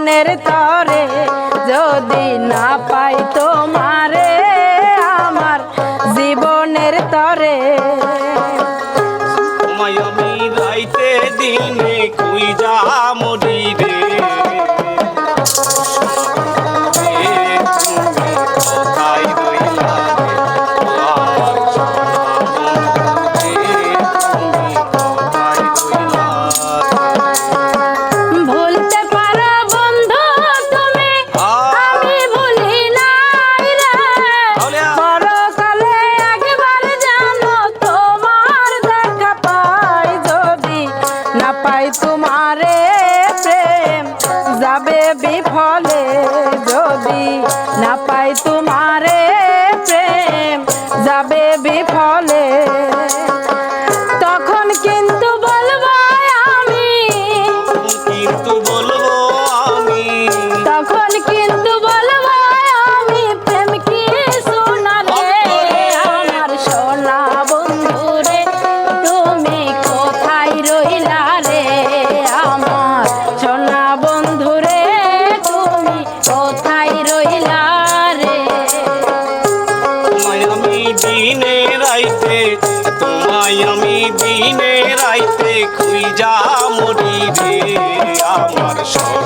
মনের তরে যদি না পাই তোমারে আমার জীবনের তরে। পাই তোমারে প্রেম। যাবে বিফলে যদি না পাই তোমারে প্রেম। যাবে বিফলে দিনে রাইতে খুইজা মরি রে আমার সব